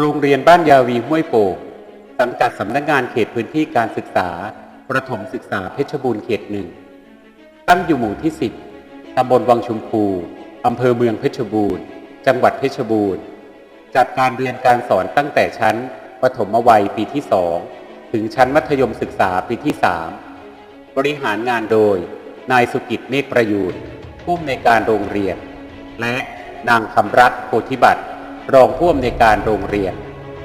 โรงเรียนบ้านยาวีห้วยโป่งสังกัดสำนักงานเขตพื้นที่การศึกษา ประถมศึกษาเพชรบูรณ์เขตหนึ่ง ตั้งอยู่หมู่ที่ 10ตำบลวังชุมพูอำเภอเมืองเพชรบูรณ์ จังหวัดเพชรบูรณ์ จัดการเรียนการสอนตั้งแต่ชั้นประถมวัยปีที่2ถึงชั้นมัธยมศึกษาปีที่3บริหารงานโดย นายสุกิจเมฆประยูนผู้อำนวยการโรงเรียน และนางคำรัตน์โพธิบัต รองผู้อำนวยการโรงเรียน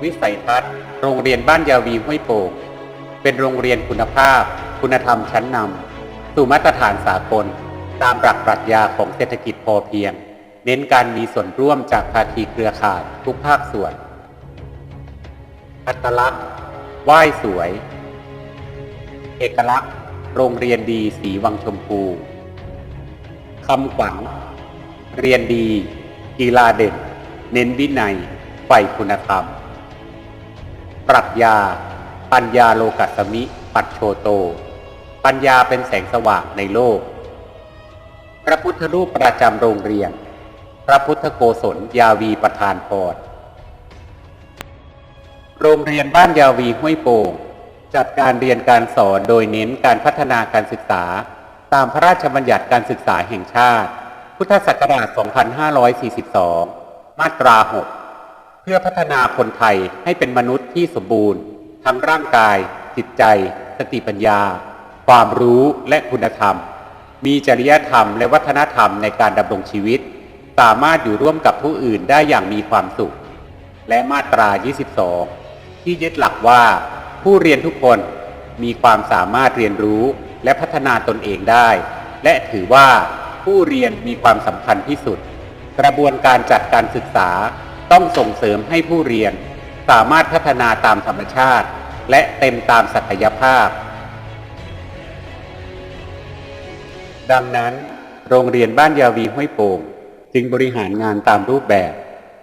วิสัยทัศน์ โรงเรียนบ้านยาวีห้วยโป่งเป็นโรงเรียนคุณภาพ คุณธรรมชั้นนำสู่มาตรฐานสากล ตามหลักปรัชญาของเศรษฐกิจพอเพียง เน้นการมีส่วนร่วมจากภาคีเครือข่ายทุกภาคส่วน อัตลักษณ์ไหว้สวย เอกลักษณ์ โรงเรียนดีสีวังชมพูคำขวัญเรียนดี กีฬาเด่น เน้นวินัยใฝ่คุณธรรม ปรัชญา ปัญญาโลกัสมิ ปัจโชโต ปัญญาเป็นแสงสว่างในโลก พระพุทธรูปประจำโรงเรียน พระพุทธโกศลยาวีประธานพรโรงเรียนบ้านยาวีห้วยโป่งจัดการเรียนการสอนโดยเน้นการพัฒนาการศึกษา ตามพระราชบัญญัติการศึกษาแห่งชาติ พุทธศักราช 2542 มาตรา6เพื่อพัฒนาคนไทยให้เป็นมนุษย์ที่สมบูรณ์ทั้งร่างกาย จิตใจ สติปัญญา ความรู้และคุณธรรม มีจริยธรรมและวัฒนธรรมในการดำรงชีวิต สามารถอยู่ร่วมกับผู้อื่นได้อย่างมีความสุข และมาตรา 22 ที่ยึดหลักว่า ผู้เรียนทุกคนมีความสามารถเรียนรู้และพัฒนาตนเองได้ และถือว่าผู้เรียนมีความสำคัญที่สุด กระบวนการจัดการศึกษาต้องส่งเสริมให้ผู้เรียน สามารถพัฒนาตามธรรมชาติ และเต็มตามศักยภาพ ดังนั้น โรงเรียนบ้านยาวีห้วยโป่งจึงบริหารงานตามรูปแบบ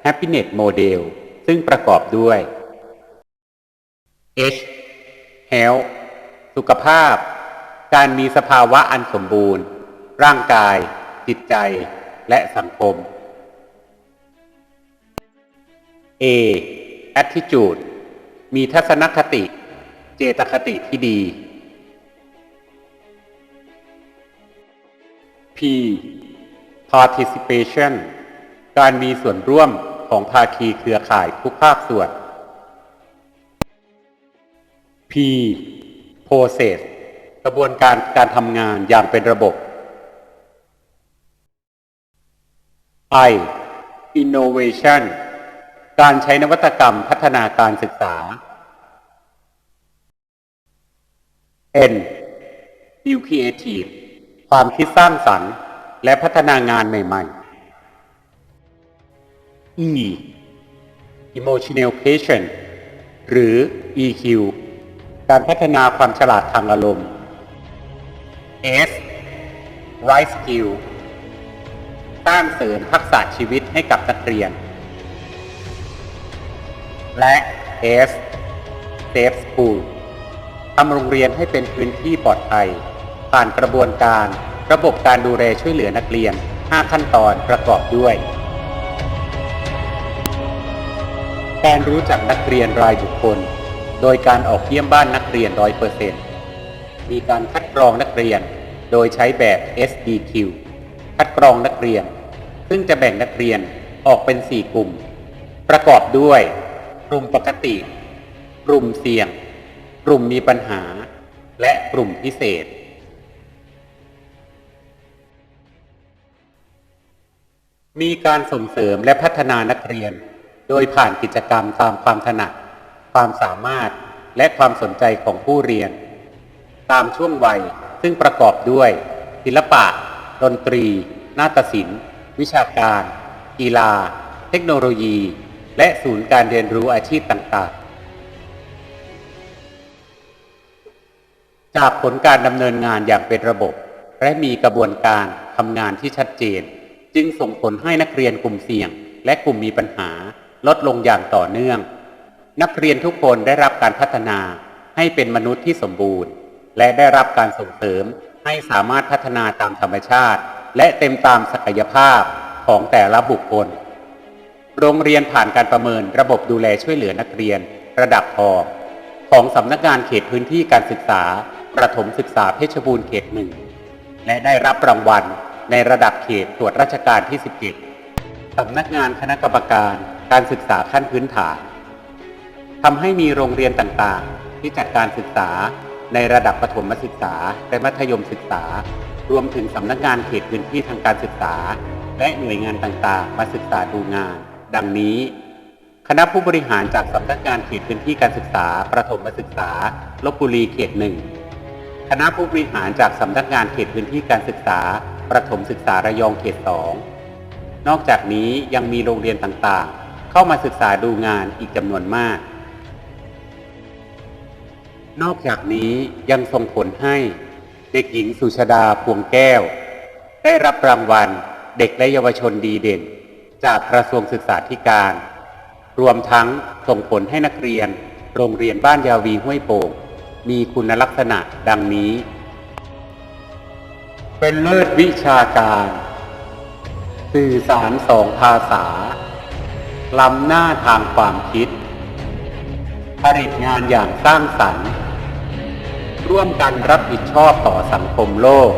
Happiness Model ซึ่งประกอบด้วย H Health สุขภาพ การมีสภาวะอันสมบูรณ์ ร่างกาย จิตใจ และสังคม A Attitude มีทัศนคติ เจตคติที่ดี P Participation การมีส่วนร่วมของภาคีเครือข่ายทุกภาคส่วน P Process กระบวนการการทำงานอย่างเป็นระบบ I Innovation การใช้นวัตกรรมพัฒนาการศึกษา N New Creative ความคิดสร้างสรรค์และพัฒนางานใหม่ๆ E Emotional Quotient หรือ EQ การพัฒนาความฉลาดทางอารมณ์ S Right Skill สร้างเสริมทักษะชีวิตให้กับนักเรียน และ S Safe School ทำโรงเรียนให้เป็นพื้นที่ปลอดภัย ผ่านกระบวนการ ระบบการดูแลช่วยเหลือนักเรียน 5 ขั้นตอนประกอบด้วย การรู้จักนักเรียนรายบุคคล โดยการออกเยี่ยมบ้านนักเรียน100%มีการคัดกรองนักเรียน โดยใช้แบบ SDQ คัดกรองนักเรียน ซึ่งจะแบ่งนักเรียนออกเป็น 4 กลุ่ม ประกอบด้วย กลุ่มปกติ กลุ่มเสี่ยง กลุ่มมีปัญหา และกลุ่มพิเศษ มีการส่งเสริมและพัฒนานักเรียน โดยผ่านกิจกรรมตามความถนัด ความสามารถและความสนใจของผู้เรียน ตามช่วงวัยซึ่งประกอบด้วย ศิลปะ ดนตรี นาฏศิลป์ วิชาการ กีฬา เทคโนโลยี และศูนย์การเรียนรู้อาชีพต่างๆ จากผลการดำเนินงานอย่างเป็นระบบ และมีกระบวนการทำงานที่ชัดเจน จึงส่งผลให้นักเรียนกลุ่มเสี่ยง และกลุ่มมีปัญหาลดลงอย่างต่อเนื่อง นักเรียนทุกคนได้รับการพัฒนาให้เป็นมนุษย์ที่สมบูรณ์ และได้รับการส่งเสริมให้สามารถพัฒนาตามธรรมชาติ และเต็มตามศักยภาพของแต่ละบุคคล โรงเรียนผ่านการประเมินระบบดูแลช่วยเหลือนักเรียน ระดับพอของสำนักงานเขตพื้นที่การศึกษา ประถมศึกษาเพชรบูรณ์เขตหนึ่งและได้รับรางวัลในระดับเขตตรวจราชการที่ 17สำนักงานคณะกรรมการการศึกษาขั้นพื้นฐานทำให้มีโรงเรียนต่างๆ ที่จัดการศึกษาในระดับประถมศึกษาและมัธยมศึกษา รวมถึงสำนักงานเขตพื้นที่ทางการศึกษา และหน่วยงานต่างๆ มาศึกษาดูงาน ดังนี้ คณะผู้บริหารจากสำนักงานเขตพื้นที่การศึกษา ประถมศึกษาลบบุรีเขตหนึ่งคณะผู้บริหารจากสำนักงานเขตพื้นที่การศึกษา ประถมศึกษาระยองเขตสองนอกจากนี้ยังมีโรงเรียนต่างๆ เข้ามาศึกษาดูงานอีกจำนวนมาก นอกจากนี้ยังส่งผลให้ เด็กหญิงสุชาดาพวงแก้ว ได้รับรางวัลเด็กและเยาวชนดีเด่น จากกระทรวงศึกษาธิการ รวมทั้งส่งผลให้นักเรียน โรงเรียนบ้านยาวีห้วยโป่งมีคุณลักษณะดังนี้ เป็นเลิศวิชาการ สื่อสารสองภาษา ล้ำหน้าทางความคิด ผลิตงานอย่างสร้างสรรค์ ร่วมกันรับผิดชอบต่อสังคมโลก